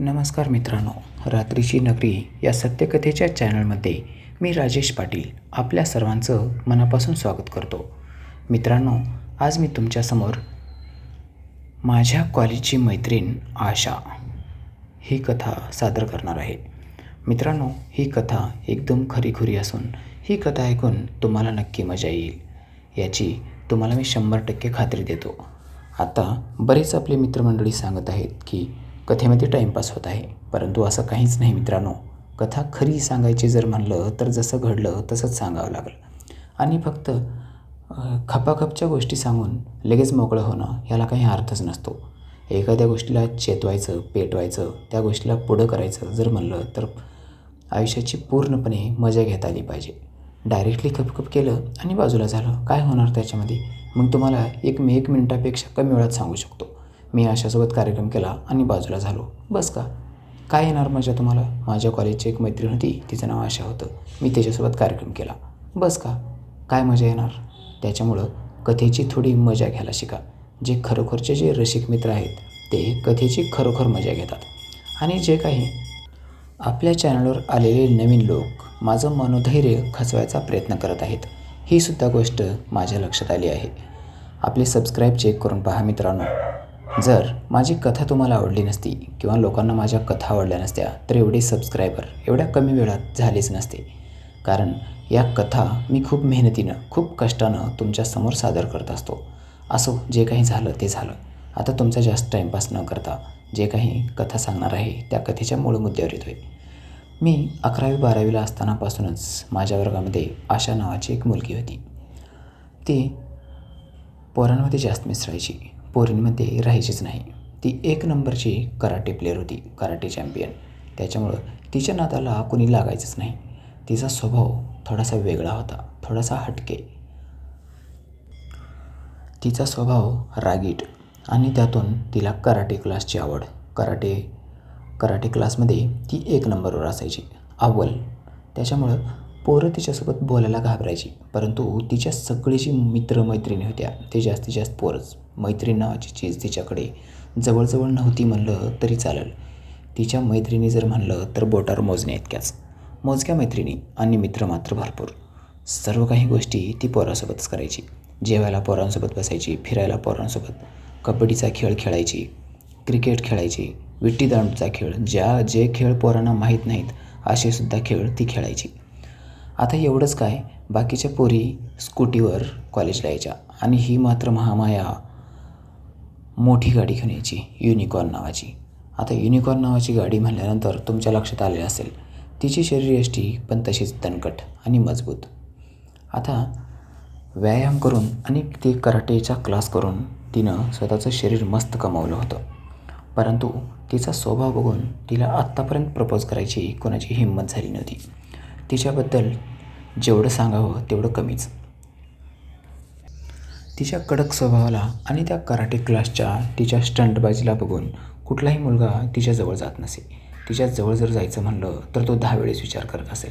नमस्कार मित्रांनो रात्रीची नगरी या सत्यकथेच्या चॅनलमध्ये मी राजेश पाटील आपल्या सर्वांचं मनापासून स्वागत करतो. मित्रांनो आज मी तुमच्यासमोर माझ्या कॉलेजची मैत्रीण आशा ही कथा सादर करणार आहे. मित्रांनो ही कथा एकदम खरीखुरी असून ही कथा ऐकून तुम्हाला नक्की मजा येईल. याची तुम्हाला मी शंभर टक्के खात्री देतो. आता बरेच आपले मित्रमंडळी सांगत आहेत की कथेमध्ये टाईमपास होत आहे. परंतु असं काहीच नाही मित्रांनो. कथा खरी सांगायची जर म्हणलं तर जसं घडलं तसंच सांगावं लागलं. आणि फक्त खपाखपच्या गोष्टी सांगून लगेच मोकळं होणं ह्याला काही अर्थच नसतो. एखाद्या गोष्टीला चेतवायचं पेटवायचं त्या गोष्टीला पुढं करायचं जर म्हणलं तर आयुष्याची पूर्णपणे मजा घेता आली पाहिजे. डायरेक्टली खपखप केलं आणि बाजूला झालं काय होणार त्याच्यामध्ये? मग तुम्हाला एक मी एक मिनटापेक्षा कमी वेळात सांगू शकतो. मी अशासोबत कार्यक्रम केला आणि बाजूला झालो. बस का? काय येणार मजा तुम्हाला? माझ्या कॉलेजची एक मैत्रीण होती. तिचं नाव आशा होतं. मी त्याच्यासोबत कार्यक्रम केला. बस का? काय मजा येणार? त्याच्यामुळं कथेची थोडी मजा घ्यायला शिका. जे खरोखरचे जे रसिक मित्र आहेत ते कथेची खरोखर मजा घेतात. आणि जे काही आपल्या चॅनलवर आलेले नवीन लोक माझं मनोधैर्य खचवायचा प्रयत्न करत आहेत ही सुद्धा गोष्ट माझ्या लक्षात आली आहे. आपले सबस्क्राईब चेक करून पहा मित्रांनो. जर माझी कथा तुम्हाला आवडली नसती किंवा लोकांना माझ्या कथा आवडल्या नसत्या तर एवढे सबस्क्रायबर एवढ्या कमी वेळात झालेच नसते. कारण या कथा मी खूप मेहनतीनं खूप कष्टानं तुमच्यासमोर सादर करत असतो. असो जे काही झालं ते झालं. आता तुमचा जास्त टाईमपास न करता जे काही कथा सांगणार आहे त्या कथेच्या मूळ मुद्द्यावर येतोय. मी अकरावी बारावीला असतानापासूनच माझ्या वर्गामध्ये आशा नावाची एक मुलगी होती. ती पोरांमध्ये जास्त मिसळायची. पोरींमध्ये राहायचीच नाही. ती एक नंबरची कराटे प्लेअर होती कराटे चॅम्पियन त्याच्यामुळं तिच्या नादाला कुणी लागायचंच नाही. तिचा स्वभाव थोडासा वेगळा होता थोडासा हटके. तिचा स्वभाव रागीट आणि त्यातून तिला कराटे क्लासची आवड. कराटे कराटे क्लासमध्ये ती एक नंबरवर असायची अव्वल त्याच्यामुळं पोरं तिच्यासोबत बोलायला घाबरायची परंतु तिच्या सगळी जी मित्रमैत्रिणी होत्या ते जास्तीत जास्त पोरच. मैत्रीण नावाची चीज तिच्याकडे जवळजवळ नव्हती म्हणलं तरी चालेल. तिच्या मैत्रिणी जर म्हणलं तर बोटावर मोजण्या इतक्याच. मोजक्या मैत्रिणी आणि मित्र मात्र भरपूर. सर्व काही गोष्टी ती पोरांसोबतच करायची. जेवायला पोरांसोबत बसायची फिरायला पोरांसोबत. कबड्डीचा खेळ खेळायची क्रिकेट खेळायची विट्टीदांडूचा खेळ ज्या जे खेळ पोरांना माहीत नाहीत असे सुद्धा खेळ ती खेळायची. आता एवढंच काय बाकीच्या पोरी स्कूटीवर कॉलेजला यायच्या आणि ही मात्र महामाया मोठी गाडी घेऊन यायची युनिकॉर्न नावाची. आता युनिकॉर्न नावाची गाडी म्हणल्यानंतर तुमच्या लक्षात आले असेल तिची शरीरयष्टी पण तशीच तणकट आणि मजबूत. आता व्यायाम करून आणि ते कराटेचा क्लास करून तिनं स्वतःचं शरीर मस्त कमावलं होतं. परंतु तिचा स्वभाव बघून तिला आत्तापर्यंत प्रपोज करायची कोणाची हिंमत झाली नव्हती. तिच्याबद्दल जेवढं सांगावं तेवढं कमीच. तिच्या कडक स्वभावाला आणि त्या कराटे क्लासच्या तिच्या स्टंटबाजीला बघून कुठलाही मुलगा तिच्याजवळ जात नसे. तिच्या जवळ जर जायचं म्हणलं तर तो दहा वेळेस विचार करत असेल.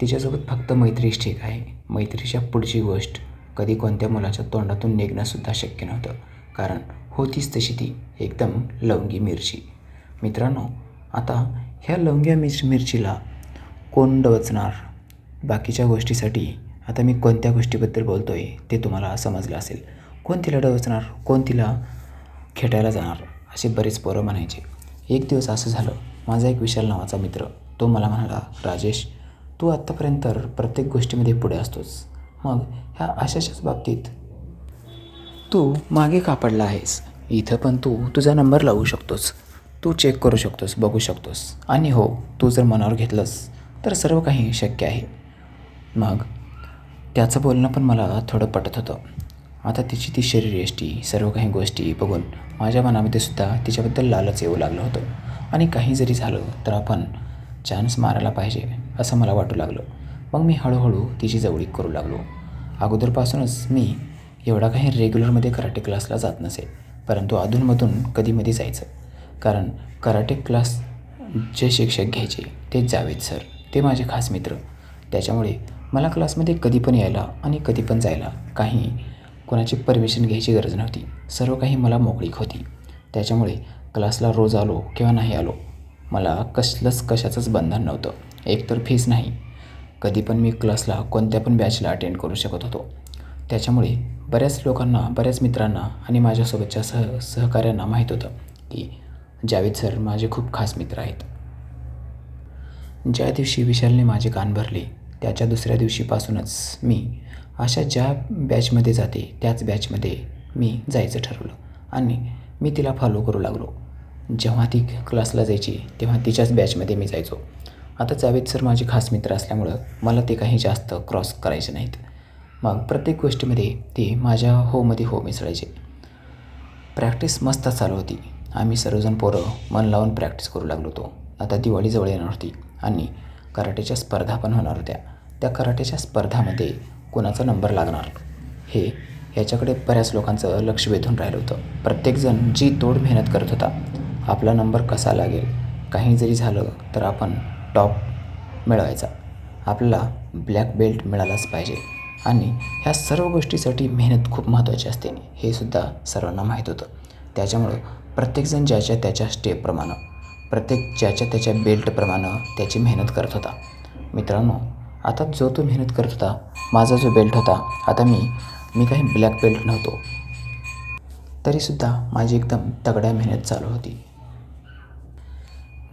तिच्यासोबत फक्त मैत्रीच ठीक आहे. मैत्रीच्या पुढची गोष्ट कधी कोणत्या मुलाच्या तोंडातून निघणंसुद्धा शक्य नव्हतं. कारण होतीच तशी ती एकदम लवंगी मिरची. मित्रांनो आता ह्या लवंग्या मिर मिरचीला कोण डवचणार? बाकीच्या गोष्टीसाठी आता मी कोणत्या गोष्टीबद्दल बोलतो आहे ते तुम्हाला समजलं असेल. कोण तिला डवचणार कोण तिला खेटायला जाणार? असे बरेच पोरं म्हणायचे. एक दिवस असं झालं माझा एक विशाल नावाचा मित्र तो मला म्हणाला राजेश तू आत्तापर्यंत तर प्रत्येक गोष्टीमध्ये पुढे असतोस. मग ह्या अशाच्याच बाबतीत तू मागे का पडला आहेस? इथं पण तू तुझा नंबर लावू शकतोस. तू चेक करू शकतोस बघू शकतोस. आणि हो तू जर मनावर घेतलंस तर सर्व काही शक्य आहे. मग त्याचं बोलणं पण मला थोडं पटत होतं. आता तिची ती शरीरयष्टी सर्व काही गोष्टी बघून माझ्या मनामध्ये सुद्धा तिच्याबद्दल लालच येऊ लागलं होतं. आणि काही जरी झालं तर आपण चान्स मारायला पाहिजे असं मला वाटू लागलं. मग मी हळूहळू तिची जवळीक करू लागलो. अगोदरपासूनच मी एवढा काही रेग्युलरमध्ये कराटे क्लासला जात नसे परंतु अधूनमधून कधीमध्ये जायचं. कारण कराटे क्लास जे शिक्षक घ्यायचे ते जावेद सर ते माझे खास मित्र. त्याच्यामुळे मला क्लासमध्ये कधी पण यायला आणि कधी पण जायला काही कोणाची परमिशन घ्यायची गरज नव्हती. सर्व काही मला मोकळीक होती. त्याच्यामुळे क्लासला रोज आलो किंवा नाही आलो मला कसलंच कशाचंच बंधन नव्हतं. एकतर फीस नाही. कधी पण मी क्लासला कोणत्या पण बॅचला अटेंड करू शकत होतो. त्याच्यामुळे बऱ्याच लोकांना बऱ्याच मित्रांना आणि माझ्यासोबतच्या सह सहकाऱ्यांना माहीत होतं की जावेद सर माझे खूप खास मित्र आहेत. ज्या दिवशी विशालने माझे कान भरले त्याच्या दुसऱ्या दिवशीपासूनच मी अशा ज्या बॅचमध्ये जाते त्याच बॅचमध्ये मी जायचं ठरवलं आणि मी तिला फॉलो करू लागलो. जेव्हा ती क्लासला जायची तेव्हा तिच्याच बॅचमध्ये मी जायचो. आता जावेद सर माझे खास मित्र असल्यामुळं मला ते काही जास्त क्रॉस करायचे नाहीत. मग प्रत्येक गोष्टीमध्ये ते माझ्या होमध्ये हो मिसळायचे. प्रॅक्टिस मस्त चालू होती. आम्ही सर्वजण पोरं मन लावून प्रॅक्टिस करू लागलो होतो. आता दिवाळी जवळ येणार होती आणि कराटेच्या स्पर्धा पण होणार होत्या. त्या कराटेच्या स्पर्धामध्ये कोणाचा नंबर लागणार? हे ह्याच्याकडे बऱ्याच लोकांचं लक्ष वेधून राहिलं होतं. प्रत्येकजण जी तोड मेहनत करत होता आपला नंबर कसा लागेल काही जरी झालं तर आपण टॉप मिळवायचा. आपल्याला ब्लॅक बेल्ट मिळालाच पाहिजे. आणि ह्या सर्व गोष्टीसाठी मेहनत खूप महत्त्वाची असते. हे सुद्धा सर्वांना माहीत होतं. त्याच्यामुळं प्रत्येकजण ज्याच्या त्याच्या स्टेपप्रमाणे प्रत्येक ज्याच्या त्याच्या बेल्टप्रमाणे त्याची मेहनत करत होता. मित्रांनो आता जो तो मेहनत करत होता माझा जो बेल्ट होता आता मी मी काही ब्लॅक बेल्ट नव्हतो. तरीसुद्धा माझी एकदम तगड्या मेहनत चालू होती.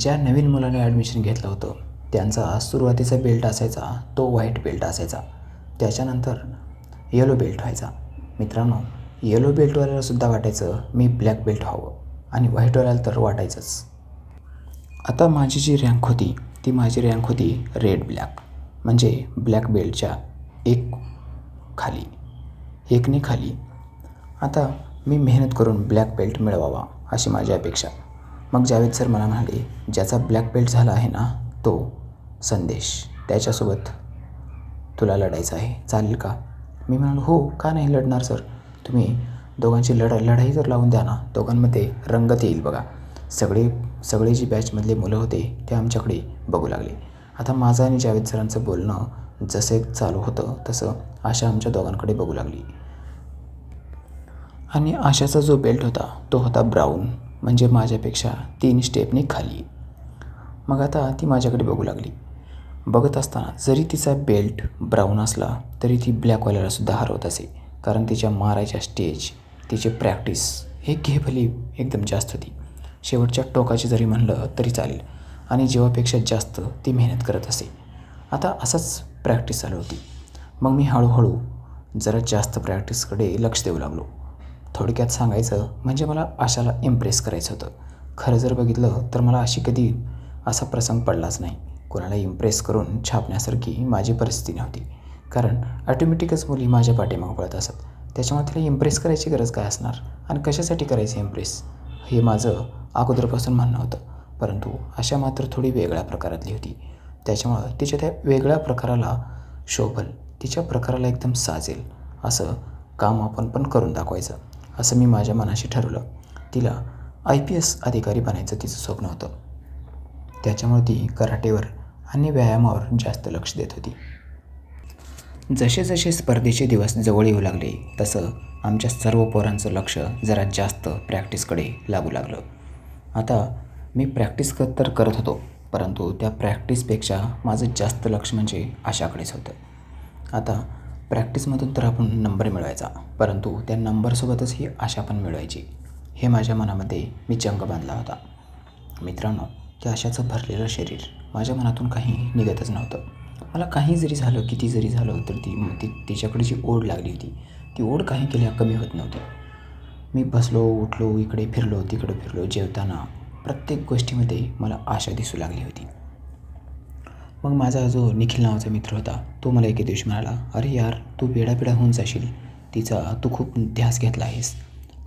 ज्या नवीन मुलाने ॲडमिशन घेतलं होतं त्यांचा सुरुवातीचा बेल्ट असायचा तो व्हाईट बेल्ट असायचा. त्याच्यानंतर येलो बेल्ट व्हायचा. मित्रांनो येलो बेल्टवाल्याला सुद्धा वाटायचं मी ब्लॅक बेल्ट व्हावं आणि व्हाईटवाल्याला तर वाटायचंच. आता माझी जी रँक होती ती माझी रँक होती रेड ब्लॅक म्हणजे ब्लॅक बेल्टच्या एक खाली एकने खाली. आता मी मेहनत करून ब्लॅक बेल्ट मिळवावा अशी माझी अपेक्षा. मग जावेद सर मला म्हणाले ज्याचा ब्लॅक बेल्ट झाला आहे ना तो संदेश त्याच्यासोबत तुला लढायचं आहे चालेल का? मी म्हणालो हो का नाही लढणार सर तुम्ही दोघांची लढा लढाई जर लावून द्या ना दोघांमध्ये रंगत येईल बघा. सगळे सगळे जी बॅचमधले मुलं होते ते आमच्याकडे बघू लागले. आता माझं आणि जावेद सरांचं बोलणं जसे चालू होतं तसं आशा आमच्या दोघांकडे बघू लागली. आणि आशाचा जो बेल्ट होता तो होता ब्राऊन म्हणजे माझ्यापेक्षा तीन स्टेपने खाली. मग आता ती माझ्याकडे बघू लागली. बघत असताना जरी तिचा बेल्ट ब्राऊन असला तरी ती ब्लॅकवाल्यालासुद्धा हरवत असे कारण तिच्या मारायच्या स्टेज तिची प्रॅक्टिस हे घेभली एकदम जास्त होती. शेवटच्या टोकाची जरी म्हणलं तरी चालेल आणि जेवापेक्षा जास्त ती मेहनत करत असे. आता असंच प्रॅक्टिस चालू होती. मग मी हळूहळू जरा जास्त प्रॅक्टिसकडे लक्ष देऊ लागलो. थोडक्यात सांगायचं म्हणजे मला आशाला इम्प्रेस करायचं होतं. खरं जर बघितलं तर मला अशी कधी असा प्रसंग पडलाच नाही. कोणाला इम्प्रेस करून छापण्यासारखी माझी परिस्थिती नव्हती. कारण ऑटोमॅटिकच मुली माझ्या पाठीमागं पळत असत. त्याच्यामुळे तिला इम्प्रेस करायची गरज काय असणार? आणि कशासाठी करायचं इम्प्रेस हे माझं अगोदरपासून म्हणणं होतं. परंतु अशा मात्र थोडी वेगळ्या प्रकारातली होती. त्याच्यामुळं तिच्या त्या वेगळ्या प्रकाराला शोभल तिच्या प्रकाराला एकदम साजेल असं काम आपण पण करून दाखवायचं असं मी माझ्या मनाशी ठरवलं. तिला आय पी एस अधिकारी बनायचं तिचं स्वप्न होतं. त्याच्यामुळे ती कराटेवर आणि व्यायामावर जास्त लक्ष देत होती. जसे जसे स्पर्धेचे दिवस जवळ येऊ लागले तसं आमच्या सर्व पोरांचं लक्ष जरा जास्त प्रॅक्टिसकडे लागू लागलं. आता मी प्रॅक्टिस कर तर करत होतो परंतु त्या प्रॅक्टिसपेक्षा माझं जास्त लक्ष म्हणजे आशाकडेच होतं. आता प्रॅक्टिसमधून तर आपण नंबर मिळवायचा परंतु त्या नंबरसोबतच ही आशा पण मिळवायची. हे माझ्या मनामध्ये मी चंग बांधला होता. मित्रांनो त्या आशाचं भरलेलं शरीर माझ्या मनातून काही निघतच नव्हतं. मला काही जरी झालं किती जरी झालं तर ती ती तिच्याकडे जी ओढ लागली होती ती ओढ काही केल्या कमी होत नव्हती. मी बसलो उठलो इकडे फिरलो तिकडे फिरलो जेवताना प्रत्येक गोष्टीमध्ये मला आशा दिसू लागली होती. मग माझा जो निखिल नावाचा मित्र होता तो मला एके दिवशी म्हणाला अरे यार तू वेडापिडा होऊन जाशील. तिचा तू खूप ध्यास घेतला आहेस.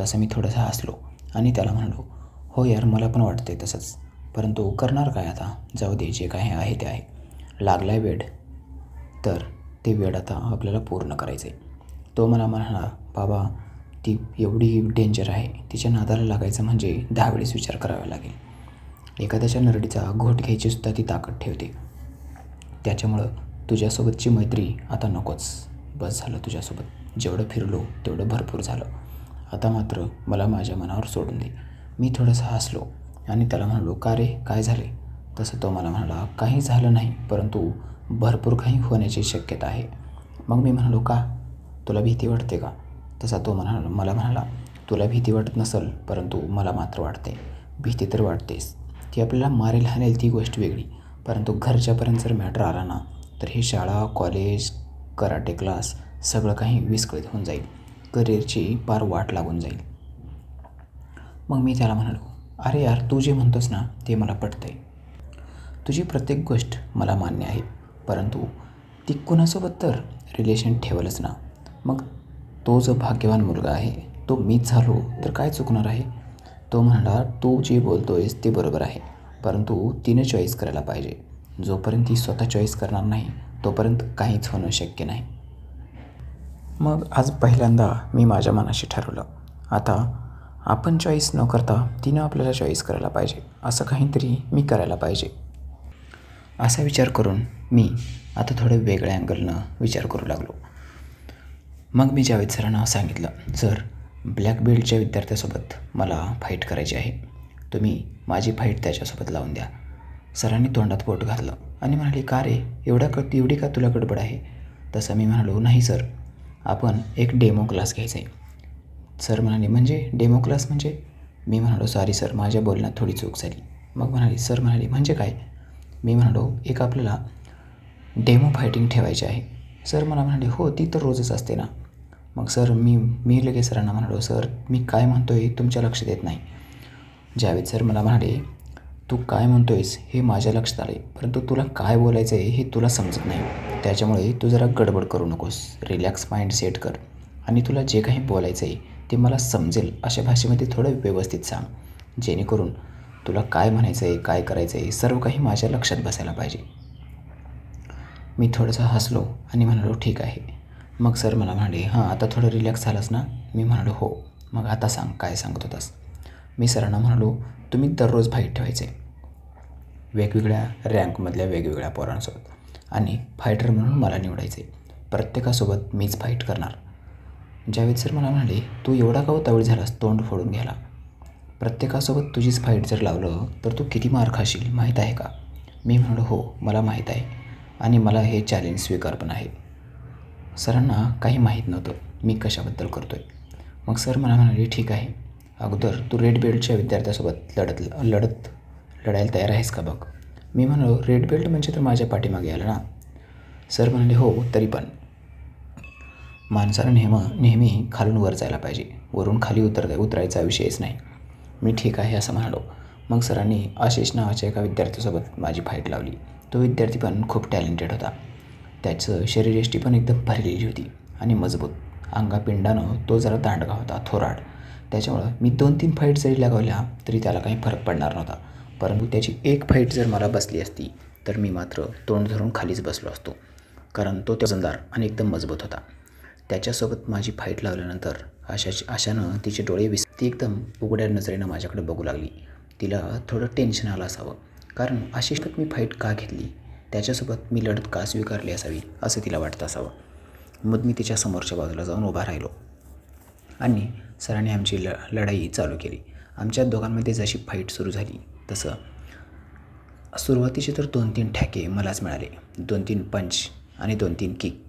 तसं मी थोडंसं हसलो आणि त्याला म्हणालो हो यार मला पण वाटते तसंच. परंतु करणार काय आता? जाऊ दे जे काही आहे ते आहे. लागला आहे वेड. तर ते वेड आता आपल्याला पूर्ण करायचं आहे तो मला म्हणाला बाबा ती एवढी डेंजर आहे तिच्या नादाला लागायचं म्हणजे दहा वेळेस विचार करावा लागेल. एखाद्याच्या नरडीचा घोट घ्यायचीसुद्धा ती ताकद ठेवते. त्याच्यामुळं तुझ्यासोबतची मैत्री आता नकोच. बस झालं तुझ्यासोबत. जेवढं फिरलो तेवढं भरपूर झालं. आता मात्र मला माझ्या मनावर सोडून दे. मी थोडंसं हसलो आणि त्याला म्हणालो का रे? काय झाले? तसं तो मला म्हणाला काही झालं नाही परंतु भरपूर काही होण्याची शक्यता आहे. मग मी म्हणालो का? तुला भीती वाटते का? तसा तो म्हणाला मला म्हणाला तुला भीती वाटत नसेल परंतु मला मात्र वाटते. भीती तर वाटतेच. ती आपल्याला मारेल हाणेल ती गोष्ट वेगळी. परंतु घरच्यापर्यंत जर मॅटर आला ना तर हे शाळा कॉलेज कराटे क्लास सगळं काही विस्कळीत होऊन जाईल. करिअरची पार वाट लागून जाईल. मग मी त्याला म्हणालो अरे यार तू जे म्हणतोस ना ते मला पटतंय. तुझी प्रत्येक गोष्ट मला मान्य आहे. परंतु ती कुणासोबत तर रिलेशन ठेवलंच ना. मग तो जो भाग्यवान मुलगा आहे तो मीच झालो तर काय चुकणार आहे? तो म्हणणार तू जे आहेस ते बरोबर आहे परंतु तिने चॉईस करायला पाहिजे. जोपर्यंत ती स्वतः चॉईस करणार नाही तोपर्यंत काहीच होणं शक्य नाही. मग आज पहिल्यांदा मी माझ्या मनाशी ठरवलं. आता आपण चॉईस न करता तिनं आपल्याला चॉईस करायला पाहिजे असं काहीतरी मी करायला पाहिजे. असा विचार करून मी आता थोडे वेगळ्या अँगलनं विचार करू लागलो. मग मी जावेद सरांना सांगितलं सर ब्लॅक बेल्टच्या विद्यार्थ्यासोबत मला फाईट करायची आहे. तुम्ही माझी फाईट त्याच्यासोबत लावून द्या. सरांनी तोंडात पोट घातलं आणि म्हणाले का रे? एवढा क एवढी का तुला गडबड आहे? तसं मी म्हणालो नाही सर. आपण एक डेमो क्लास घ्यायचा आहे सर म्हणाले म्हणजे डेमो क्लास म्हणजे? मी म्हणालो सॉरी सर. माझ्या बोलण्यात थोडी चूक झाली. मग म्हणाली सर म्हणाले म्हणजे काय? मी म्हणालो एक आपल्याला डेमो फायटिंग ठेवायची आहे. सर मला म्हणाले हो ती तर रोजच असते ना. मग सर मी मी लगेच सरांना म्हणालो सर मी काय म्हणतो आहे तुमच्या लक्षात येत नाही. जावेद सर मला म्हणाले तू काय म्हणतो आहेस हे माझ्या लक्षात आले परंतु तुला काय बोलायचं आहे हे तुला समजत नाही. त्याच्यामुळे तू जरा गडबड करू नकोस. रिलॅक्स माइंड सेट कर आणि तुला जे काही बोलायचं आहे ते मला समजेल अशा भाषेमध्ये थोडं व्यवस्थित सांग. जेणेकरून तुला काय म्हणायचं आहे काय करायचं आहे सर्व काही माझ्या लक्षात बसायला पाहिजे. मी थोडंसं हसलो आणि म्हणालो ठीक आहे. मग सर मला म्हणाले हां आता थोडं रिलॅक्स झालंस ना? मी म्हणालो हो. मग आता सांग काय सांगत होतास? मी सरांना म्हणालो तुम्ही दररोज फाईट ठेवायचे. वेगवेगळ्या रँकमधल्या वेगवेगळ्या पोरांसोबत. आणि फायटर म्हणून मला निवडायचे. प्रत्येकासोबत मीच फाईट करणार. जावेद सर मला म्हणाले तू एवढा का उतावळी झालास? तोंड फोडून घ्याला प्रत्येकासोबत तुझीच फाईट जर लावलं तर तू किती मार खाशील माहीत आहे का? मी म्हणालो हो मला माहीत आहे. आणि मला हे चॅलेंज स्वीकार पण आहे. सरांना काही माहीत नव्हतं मी कशाबद्दल करतो आहे मग सर मला म्हणाले ठीक आहे. अगोदर तू रेड बेल्टच्या विद्यार्थ्यासोबत लढत लढत लढायला तयार आहेस का बघ? मी म्हणालो रेड बेल्ट म्हणजे तर माझ्या पाठीमागे आलं ना? सर म्हणाले हो तरी पण. माणसानं नेहमी नेहमी खालून वर जायला पाहिजे. वरून खाली उतर उतरायचा विषयच नाही. मी ठीक आहे असं म्हणालो. मग सरांनी आशिष नावाच्या एका विद्यार्थ्यासोबत माझी फाईट लावली. तो विद्यार्थी पण खूप टॅलेंटेड होता. त्याचं शरीरयष्टी पण एकदम भरलेली होती आणि मजबूत. अंगापिंडानं तो जरा दांडगा होता थोराड. त्याच्यामुळं मी दोन तीन फाईट जरी लगावल्या तरी त्याला काही फरक पडणार नव्हता. परंतु त्याची एक फाईट जर मला बसली असती तर मी मात्र तोंड धरून खालीच बसलो असतो. कारण तो वजनदार आणि एकदम मजबूत होता. त्याच्यासोबत माझी फाईट लावल्यानंतर आशाची अशानं तिचे डोळे विस ती एकदम उघड्या नजरेनं माझ्याकडे बघू लागली. तिला थोडं टेन्शन आलं असावं. कारण अशी मी फाईट का घेतली? त्याच्यासोबत मी लढत का स्वीकारली असावी? असं तिला वाटतं असावं. मग मी तिच्या समोरच्या बाजूला जाऊन उभा राहिलो. आणि सरांनी आमची ल लढाई चालू केली. आमच्या दोघांमध्ये जशी फाईट सुरू झाली तसं सुरुवातीचे तर दोन तीन ठॅके मलाच मिळाले. दोन तीन पंच आणि दोन तीन किक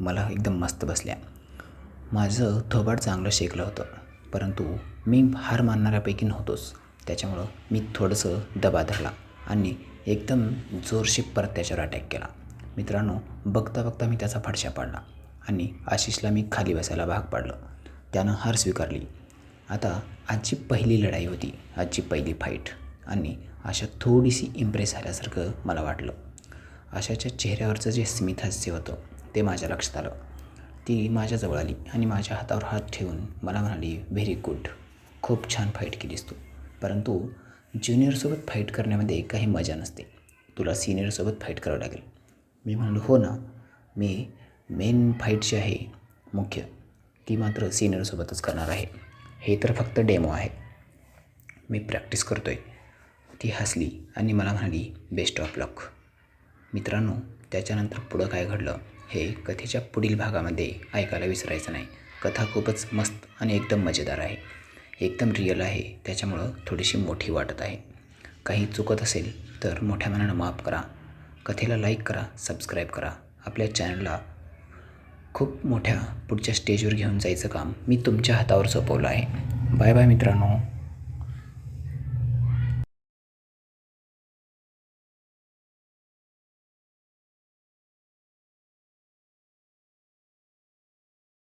मला एकदम मस्त बसल्या. माझं थोबाड चांगलं शेकलं होतं परंतु मी हार मानणाऱ्यापैकी नव्हतोच. त्याच्यामुळं मी थोडंसं दबा धरला. आणि एकदम जोरशी परत त्याच्यावर अटॅक केला. मित्रांनो बघता बघता मी त्याचा फडशा पाडला आणि आशिषला मी खाली बसायला भाग पाडलं. त्यानं हार स्वीकारली. आता आजची पहिली लढाई होती आजची पहिली फाईट आणि अशा थोडीशी इम्प्रेस झाल्यासारखं मला वाटलं. आशाच्या चेहऱ्यावरचं जे स्मित हास्य होतं ते माझ्या लक्षात आलं. ती माझ्याजवळ आली आणि माझ्या हातावर हात ठेवून मला म्हणाली व्हेरी गुड खूप छान फाईट केलीस तू. परंतु ज्युनियरसोबत फाईट करण्यामध्ये काही मजा नसते. तुला सिनियरसोबत फाईट करावं लागेल. मी म्हणलो हो ना. मी मेन फाईट जी आहे मुख्य ती मात्र सिनियरसोबतच करणार आहे. हे तर फक्त डेमो आहे. मी प्रॅक्टिस करतो आहे ती हसली आणि मला म्हणाली बेस्ट ऑफ लक. मित्रांनो त्याच्यानंतर पुढं काय घडलं हे कथेच्या पुढील भागामध्ये ऐकायला विसरायचं नाही. कथा खूपच मस्त आणि एकदम मजेदार आहे. एकदम रिअल आहे. त्याच्यामुळं थोडीशी मोठी वाटत आहे. काही चुकत असेल तर मोठ्या मनानं माफ करा. कथेला लाईक करा सबस्क्राईब करा. आपल्या चॅनलला खूप मोठ्या पुढच्या स्टेजवर घेऊन जायचं काम मी तुमच्या हातावर सोपवलं आहे. बाय बाय मित्रांनो.